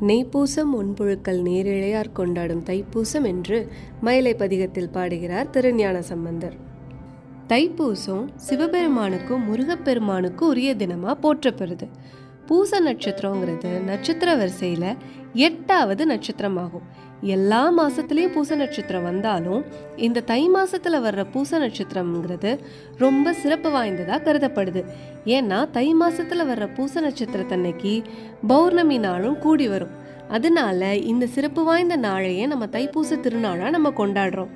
நெய்ப்பூசம் ஒன்புழுக்கள் நேரிழையார் கொண்டாடும் தைப்பூசம் என்று மயிலை பதிகத்தில் பாடுகிறார் திருஞான சம்பந்தர். தைப்பூசம் சிவபெருமானுக்கும் முருகப்பெருமானுக்கும் உரிய தினமாக போற்றப்படுது. பூச நட்சத்திரங்கிறது நட்சத்திர வரிசையில் எட்டாவது நட்சத்திரமாகும். எல்லா மாதத்துலேயும் பூச நட்சத்திரம் வந்தாலும் இந்த தை மாதத்தில் வர்ற பூச நட்சத்திரம்ங்கிறது ரொம்ப சிறப்பு வாய்ந்ததாக கருதப்படுது. ஏன்னா தை மாதத்தில் வர்ற பூச நட்சத்திரத்தன்னைக்கு பௌர்ணமி நாளும் கூடி வரும். அதனால இந்த சிறப்பு வாய்ந்த நாளையே நம்ம தைப்பூச திருநாளாக நம்ம கொண்டாடுறோம்.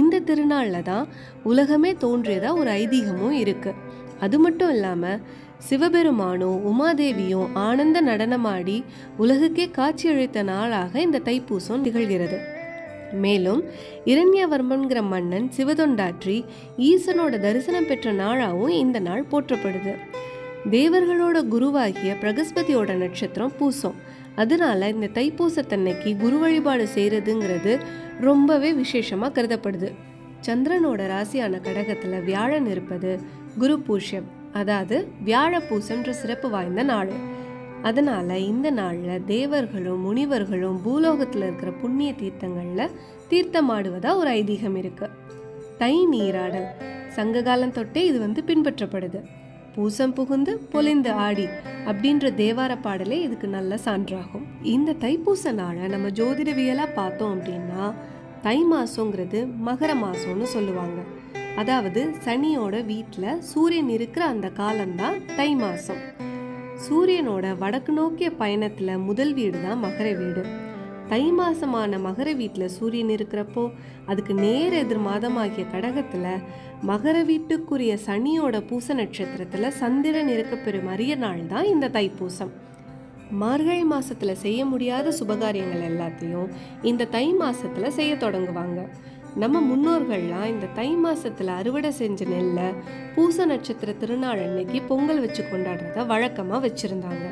இந்த திருநாளில் தான் உலகமே தோன்றியதாக ஒரு ஐதீகமும் இருக்குது அது மட்டும் இல்லாமல் சிவபெருமானும் உமாதேவியும் ஆனந்த நடனமாடி உலகுக்கே காட்சியளித்த நாளாக இந்த தைப்பூசம் திகழ்கிறது. மேலும் இரண்யவர்மன்கிற மன்னன் சிவதொண்டாற்றி ஈசனோட தரிசனம் பெற்ற நாளாகவும் இந்த நாள் போற்றப்படுது. தேவர்களோட குருவாகிய பிரகஸ்பதியோட நட்சத்திரம் பூசம். அதனால இந்த தைப்பூசத்தன்னைக்கு குரு வழிபாடு செய்கிறதுங்கிறது ரொம்பவே விசேஷமா கருதப்படுது. சந்திரனோட ராசியான கடகத்துல வியாழன் இருப்பது குரு பூஷ்யம் அதாவது வியாழப்பூசன்ற சிறப்பு வாய்ந்த நாள். அதனால் இந்த நாளில் தேவர்களும் முனிவர்களும் பூலோகத்தில் இருக்கிற புண்ணிய தீர்த்தங்களில் தீர்த்தமாடுவதாக ஒரு ஐதீகம் இருக்குது தை நீராடல். சங்க காலம் தொட்டே இது வந்து பின்பற்றப்படுது. பூசம் புகுந்து பொலிந்து ஆடி அப்படின்ற தேவார பாடலே இதுக்கு நல்ல சான்றாகும். இந்த தைப்பூச நாளை நம்ம ஜோதிடவியலாக பார்த்தோம் அப்படின்னா தை மாதங்கிறது மகர மாசம்னு சொல்லுவாங்க. அதாவது சனியோட வீட்டில் சூரியன் இருக்கிற அந்த காலம்தான் தை மாசம். சூரியனோட வடக்கு நோக்கிய பயணத்தில் முதல் வீடு தான் மகர வீடு. தை மாதமான மகர வீட்டில் சூரியன் இருக்கிறப்போ அதுக்கு நேர் எதிர் மாதமாகிய கடகத்தில் மகர வீட்டுக்குரிய சனியோட பூச நட்சத்திரத்தில் சந்திரன் இருக்கப்பெறும் அரிய நாள் தான் இந்த தைப்பூசம். மார்கழி மாதத்தில் செய்ய முடியாத சுபகாரியங்கள் எல்லாத்தையும் இந்த தை மாதத்தில் செய்ய தொடங்குவாங்க. நம்ம முன்னோர்கள்லாம் இந்த தை மாசத்துல அறுவடை செஞ்ச நெல்லை பூச நட்சத்திர திருநாள் அன்னைக்கு பொங்கல் வச்சு கொண்டாடுறத வழக்கமா வச்சிருந்தாங்க.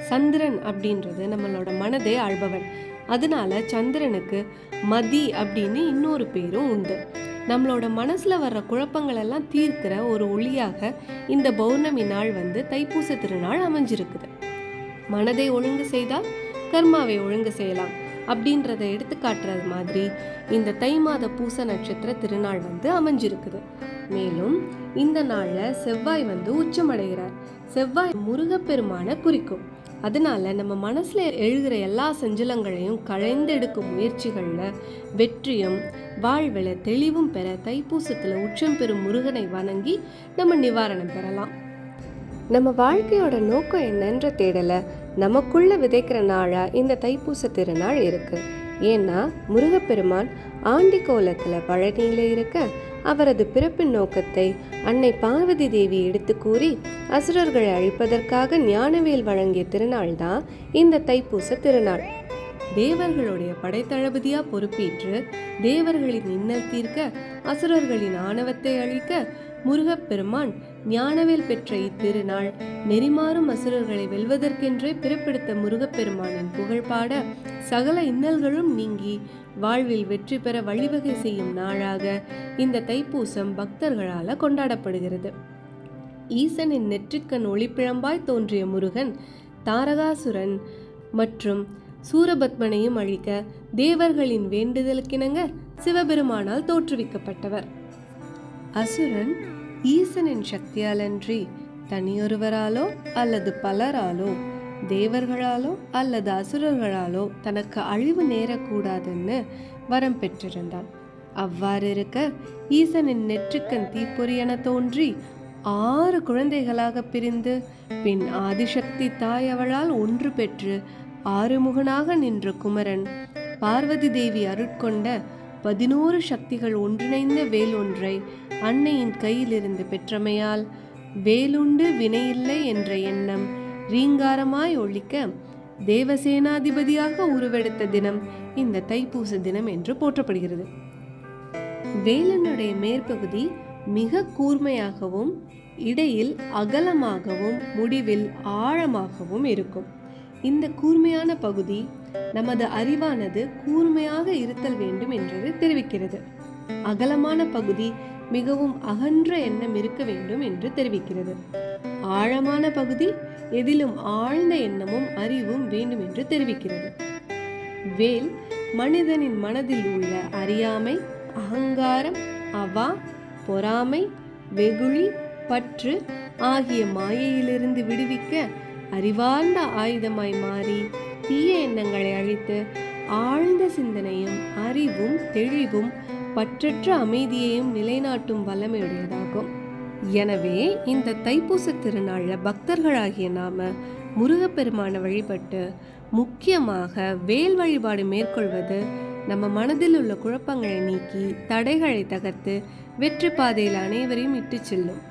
சந்திரன் அப்படின்றது நம்மளோட மனதே ஆள்பவன். அதனால சந்திரனுக்கு மதி அப்படின்னு இன்னொரு பேரும் உண்டு. நம்மளோட மனசுல வர்ற குழப்பங்கள் எல்லாம் தீர்க்கிற ஒரு ஒளியாக இந்த பௌர்ணமி நாள் வந்து தைப்பூச திருநாள் அமைஞ்சிருக்குது. மனதை ஒழுங்கு செய்தால் கர்மாவை ஒழுங்கு செய்யலாம். அப்படின்றத எடுத்து காட்டுறது மாதிரி இந்த தை மாத பூச நட்சத்திர திருநாள் வந்து அமைஞ்சிருக்குது. மேலும் இந்த நாளில் செவ்வாய் வந்து உச்சமடைகிறார். செவ்வாய் முருகப்பெருமான குறிக்கும். அதனால நம்ம மனசுல எழுகிற எல்லா சஞ்சலங்களையும் களைந்தெடுக்கும் முயற்சிகள்ல வெற்றியும் வாழ்வில் தெளிவும் பெற தைப்பூசத்தில் உச்சம் பெறும் முருகனை வணங்கி நம்ம நிவாரணம் பெறலாம். நம்ம வாழ்க்கையோட நோக்கம் என்னன்ற தேடலை நமக்குள்ள விதைக்கிற நாளா இந்த தைப்பூச திருநாள் இருக்கு. ஏன்னா முருகப்பெருமான் ஆண்டி கோலத்துல பழனியில இருக்க அவரது பிறப்பின் நோக்கத்தை அன்னை பார்வதி தேவி எடுத்து கூறி அசுரர்களை அழிப்பதற்காக ஞானவேல் வழங்கிய திருநாள் தான் இந்த தைப்பூச திருநாள். தேவர்களுடைய படைத்தளபதியா பொறுப்பேற்று தேவர்களின் இன்னல் தீர்க்க அசுரர்களின் ஆணவத்தை அழிக்க முருகப்பெருமான் ஞானவேல் பெற்ற இத்திருநாள் நெறிமாறும் அசுரர்களை வெல்வதற்கென்றே பிறப்பெடுத்த முருகப்பெருமானின் புகழ்பாட சகல இன்னல்களும் நீங்கி வாழ்வில் வெற்றி பெற வழிவகை செய்யும் நாளாக இந்த தைப்பூசம் பக்தர்களால் கொண்டாடப்படுகிறது. ஈசனின் நெற்றிக்கண் ஒளிப்பிழம்பாய் தோன்றிய முருகன் தாரகாசுரன் மற்றும் சூரபத்மனையும் அழிக்க தேவர்களின் வேண்டுதலுக்கிணங்க சிவபெருமானால் தோற்றுவிக்கப்பட்டவர். அசுரன் ஈசனின் சக்தியாலன்றி தனியொருவராலோ அல்லது பலராலோ தேவர்களாலோ அல்லது அசுரர்களாலோ தனக்கு அழிவு நேரக்கூடாதுன்னு வரம் பெற்றிருந்தான். அவ்வாறு இருக்க ஈசனின் நெற்றுக்கண் தீப்பொறி என தோன்றி ஆறு குழந்தைகளாக பிரிந்து பின் ஆதிசக்தி தாய் அவளால் ஒன்று பெற்று ஆறுமுகனாக நின்ற குமரன் பார்வதி தேவி அருட்கொண்ட பதினோரு சக்திகள் ஒன்றிணைந்த வேல் ஒன்றை அன்னையின் கையிலிருந்து பெற்றமையால் வேலுண்டு வினையில்லை என்ற எண்ணம் ரீங்காரமாய் ஒழிக்க தேவசேனாதிபதியாக உருவெடுத்த தினம் இந்த தைப்பூச தினம் என்று போற்றப்படுகிறது. வேலனுடைய மேற்பகுதி மிக கூர்மையாகவும் இடையில் அகலமாகவும் முடிவில் ஆழமாகவும் இருக்கும். இந்த கூர்மையான பகுதி நமது அறிவானது கூர்மையாக இருத்தல் வேண்டும் என்றது தெரிவிக்கிறது. அகலமான பகுதி மிகவும் அகன்ற எண்ணம் இருக்க வேண்டும் என்று தெரிவிக்கிறது. ஆழமான பகுதி எதிலும் ஆழ்ந்த எண்ணமும் அறிவும் வேண்டும் என்று தெரிவிக்கிறது. வேல் மனிதனின் மனதில் உள்ள அறியாமை அகங்காரம் அவா பொறாமை வெகுளி பற்று ஆகிய மாயையிலிருந்து விடுவிக்க அறிவார்ந்த ஆயுதமாய் மாறி தீய எண்ணங்களை அழித்து ஆழ்ந்த சிந்தனையும் அறிவும் தெளிவும் பற்றற்ற அமைதியையும் நிலைநாட்டும் வல்லமையுடையதாகும். எனவே இந்த தைப்பூச திருநாளில் பக்தர்களாகிய நாம முருகப்பெருமானை வழிபட்டு முக்கியமாக வேல் வழிபாடு மேற்கொள்வது நம்ம மனதில் உள்ள குழப்பங்களை நீக்கி தடைகளை தகர்த்து வெற்றி பாதையில் அனைவரையும் இட்டு செல்லும்.